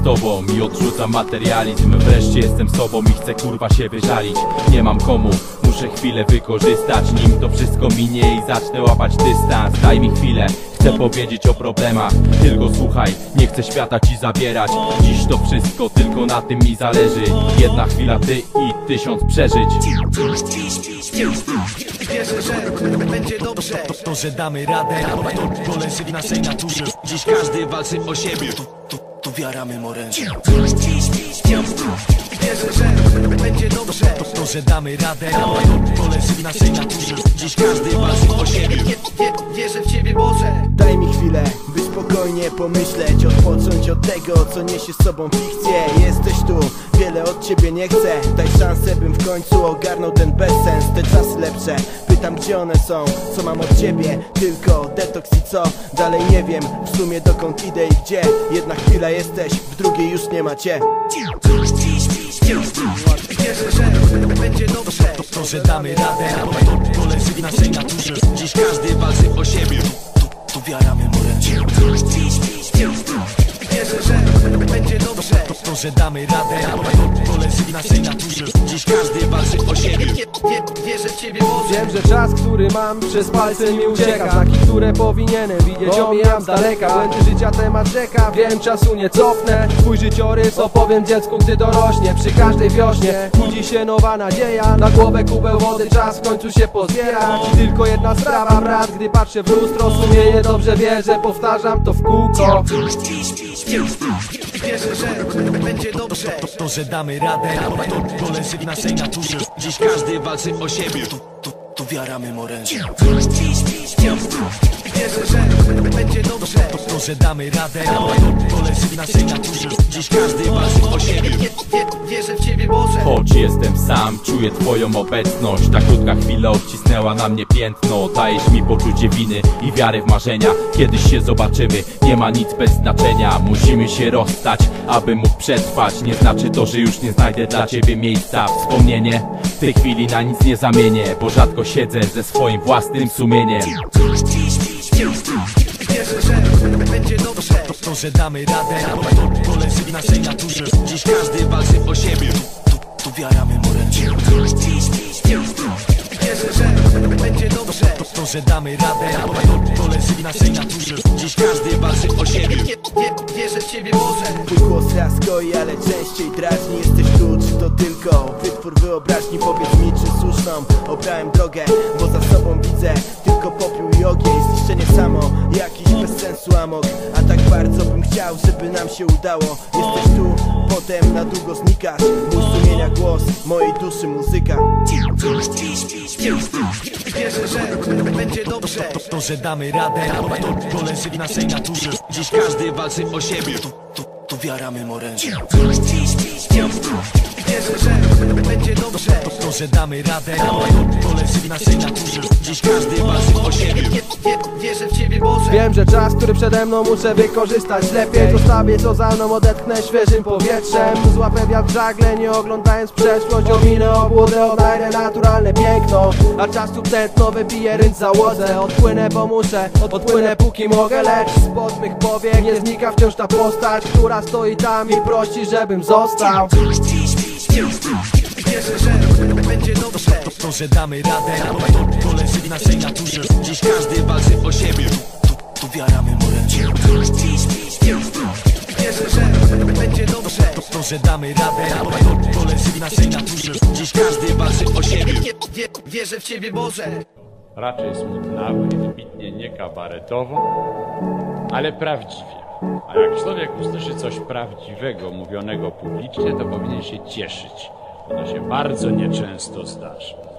z tobą i odrzucam materializm Wreszcie jestem sobą i chcę kurwa się wyżalić Nie mam komu, muszę chwilę wykorzystać Nim to wszystko minie i zacznę łapać dystans Daj mi chwilę, chcę powiedzieć o problemach Tylko słuchaj, nie chcę świata ci zabierać Dziś to wszystko, tylko na tym mi zależy Jedna chwila ty i tysiąc przeżyć Wierzę, że będzie dobrze To, to, że damy radę, to, to leży w naszej naturze Dziś każdy walczy o siebie Tu, wiara mym orężem Wierzę, że będzie dobrze To, to, że damy radę, to, leży w naszej naturze. Dziś każdy walczy o siebie. Wie- wie- Wierzę w Ciebie Boże. Daj mi chwilę, by spokojnie pomyśleć Odpocząć od tego, co niesie z sobą fikcję. Jesteś tu, wiele od ciebie nie chcę. Daj szansę, bym w końcu ogarnął ten bezsens Te czasy lepsze, pytam gdzie one są. Co mam od ciebie, tylko detoks i co? Dalej nie wiem, w sumie dokąd idę i gdzie. Jedna chwila jesteś, w drugiej już nie ma cię. Wierzę, że będzie dobrze. To, że damy radę, to, to leży w naszej naturze. Dziś każdy walczy o siebie. Tu, tu, tu wiara mym orężem Wierzę, że będzie dobrze. To, że damy radę, to, to leży w naszej naturze Dziś każdy walczy o siebie. Wie- wie- Wierzę w Ciebie Boże. Wiem, że czas, który mam przez palce mi ucieka. Taki, które powinienem widzieć, omijam z daleka. Błędy życia temat rzeka, wiem czasu nie cofnę. Twój życiorys opowiem dziecku, gdy dorośnie. Przy każdej wiośnie budzi się nowa nadzieja. Na głowę kubeł wody, czas w końcu się pozbierać Tylko jedna sprawa, brat, gdy patrzę w lustro Sumienie dobrze wie, że powtarzam to w kółko Wierzę, że będzie dobrze. To, że damy radę, to, to leży w naszej naturze. Dziś każdy walczy o siebie. Tu, tu, tu wiara mym orężem Wierzę, że będzie dobrze. To, że damy radę, to, to leży w naszej naturze. Dziś każdy walczy o siebie Wie- wie- Wierzę w Ciebie Boże. Choć jestem sam, czuję twoją obecność. Ta krótka chwila odcisnęła na mnie piętno. Dajesz mi poczucie winy i wiary w marzenia. Kiedyś się zobaczymy, nie ma nic bez znaczenia. Musimy się rozstać, aby mógł przetrwać. Nie znaczy to, że już nie znajdę dla ciebie miejsca. Wspomnienie w tej chwili na nic nie zamienię Bo rzadko siedzę ze swoim własnym sumieniem będzie dobrze. To, że damy radę, to, to leży w naszej naturze. Dziś każdy walczy o siebie. Tu, tu, tu wiara mym orężem Wierzę, że będzie dobrze. To, że damy radę, to, to leży w naszej naturze. Dziś każdy walczy o siebie. Wie- wie- Wierzę w Ciebie Boże. Twój głos raz goi, ale częściej drażni. Jesteś tu, czy to tylko wytwór wyobraźni. Powiedz mi, czy słuszną obrałem drogę Bo za sobą widzę chciał, żeby nam się udało. Jesteś tu, potem na długo znikasz. Mój sumienia głos, mojej duszy muzyka. Wierzę, że będzie dobrze. To, że damy radę, to, to leży w naszej naturze. Dziś każdy walczy o siebie. Tu, tu, tu wiara mym orężem Wierzę, że będzie dobrze. To, że damy radę, to, to leży w naszej naturze. Dziś każdy walczy o siebie. Wie- wie- Wierzę w Ciebie Boże. Wiem, że czas, który przede mną muszę wykorzystać. Lepiej Zostawię co za mną, odetchnę świeżym powietrzem. Złapę wiatr w żagle, nie oglądając przeszłość. Ominę obłudę, odnajdę naturalne piękno. A czasu tętno wypiję rync załodze Odpłynę, bo muszę, odpłynę póki mogę. Lecz spod mych powiek nie znika wciąż ta postać Która stoi tam i prosi, żebym został Wierzę, że będzie dobrze To, że damy radę, to, to leży w naszej naturze. Dziś każdy walczy o siebie. Tu, tu, wiara mym orężem Wierzę, że będzie dobrze. To, że damy radę, to, to leży w naszej naturze. Dziś każdy walczy o siebie. Wie- wie- Wierzę w Ciebie Boże. Raczej smutnawo i wybitnie nie kabaretowo, ale prawdziwie. A jak człowiek usłyszy coś prawdziwego mówionego publicznie, to powinien się cieszyć, to się bardzo nieczęsto zdarza.